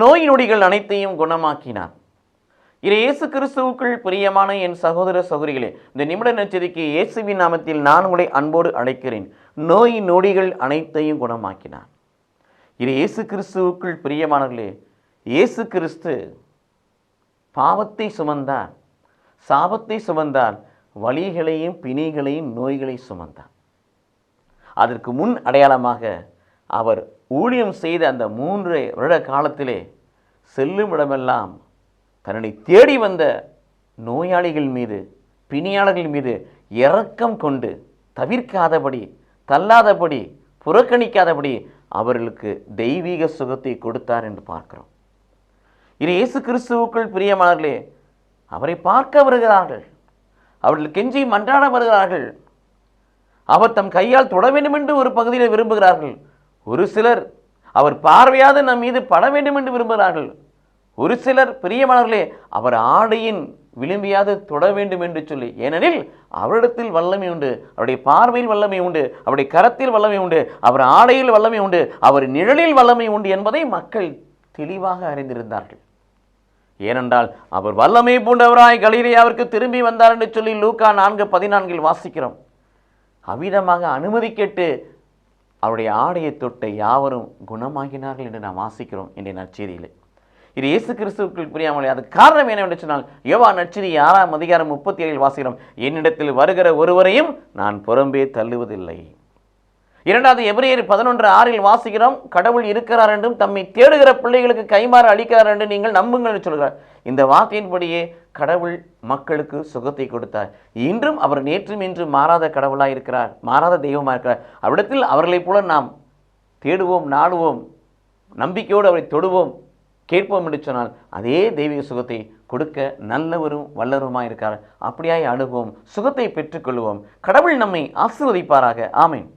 நோய் நொடிகள் அனைத்தையும் குணமாக்கினார். இது இயேசு கிறிஸ்துவுக்குள் பிரியமான என் சகோதர சகோதரிகளே இந்த நிமிட நச்சரிக்கை இயேசுவின் நாமத்தில் நான் உங்களை அன்போடு அழைக்கிறேன். நோய் நொடிகள் அனைத்தையும் குணமாக்கினார். இது இயேசு கிறிஸ்துவுக்குள் பிரியமானவர்களே இயேசு கிறிஸ்து பாவத்தை சுமந்தார். சாபத்தை சுமந்தார். வழிகளையும் பிணிகளையும் நோய்களை சுமந்தார். அதற்கு முன் அடையாளமாக அவர் ஊழியம் செய்த அந்த மூன்று வருட காலத்திலே செல்லும் இடமெல்லாம் தன்னை தேடி வந்த நோயாளிகள் மீது பிணியாளர்கள் மீது இரக்கம் கொண்டு தவிர்க்காதபடி தள்ளாதபடி புறக்கணிக்காதபடி அவர்களுக்கு தெய்வீக சுகத்தை கொடுத்தார் என்று பார்க்கிறோம். இது இயேசு கிறிஸ்துவுக்குள் பிரியமானவர்களே அவரை பார்க்க வருகிறார்கள். அவர்கள் கெஞ்சி மன்றாட வருகிறார்கள். அவர் தம் கையால் தொட வேண்டும் என்று ஒரு பகுதியில் விரும்புகிறார்கள். ஒரு சிலர் அவர் பார்வையாவது நம் மீது பட வேண்டும் என்று விரும்புகிறார்கள். ஒரு சிலர் பிரியமானவர்களே அவர் ஆடையின் விளிம்பியாது தொட வேண்டும் என்று சொல்லி. ஏனெனில் அவரிடத்தில் வல்லமை உண்டு அவருடைய பார்வையில் வல்லமை உண்டு அவருடைய கரத்தில் வல்லமை உண்டு அவர் ஆடையில் வல்லமை உண்டு அவர் நிழலில் வல்லமை உண்டு என்பதை மக்கள் தெளிவாக அறிந்திருந்தார்கள். ஏனென்றால் அவர் வல்லமை பூண்டவராய் கலிலேயாவிற்கு திரும்பி வந்தார் என்று சொல்லி லூக்கா நான்கு பதினான்கில் வாசிக்கிறோம். அவ்விதமாக அனுமதி கேட்டு அவருடைய ஆடையை தொட்ட யாவரும் குணமாகினார்கள் என்று நாம் வாசிக்கிறோம் என்ற நற்செய்தியில். இது இயேசு கிறிஸ்துவுக்குள் புரியாமல் அதுக்கு காரணம் என்னவென்று சொன்னால் யோவா நற்செய்தி ஆறாம் அதிகாரம் முப்பத்தி ஏழில் வாசிக்கிறோம் என்னிடத்தில் வருகிற ஒருவரையும் நான் புறம்பே தள்ளுவதில்லை. இரண்டாவது எபிரேயர் பதினொன்று ஆறில் வாசிக்கிறோம் கடவுள் இருக்கிறார் என்றும் தம்மை தேடுகிற பிள்ளைகளுக்கு கைமாறு அளிக்கிறார் என்று நீங்கள் நம்புங்கள் சொல்கிறார். இந்த வார்த்தையின்படியே கடவுள் மக்களுக்கு சுகத்தை கொடுத்தார். இன்றும் அவர் நேற்றும் இன்றும் மாறாத கடவுளாக இருக்கிறார் மாறாத தெய்வமாக இருக்கிறார். அவரிடத்தில் அவர்களைப் போல நாம் தேடுவோம் நாடுவோம் நம்பிக்கையோடு அவரை தொடுவோம் கேட்போம் என்று சொன்னால் அதே தெய்வீக சுகத்தை கொடுக்க நல்லவரும் வல்லவருமாக இருக்கார். அப்படியாய் அணுகுவோம் சுகத்தை பெற்றுக்கொள்வோம். கடவுள் நம்மை ஆசீர்வதிப்பாராக. ஆமேன்.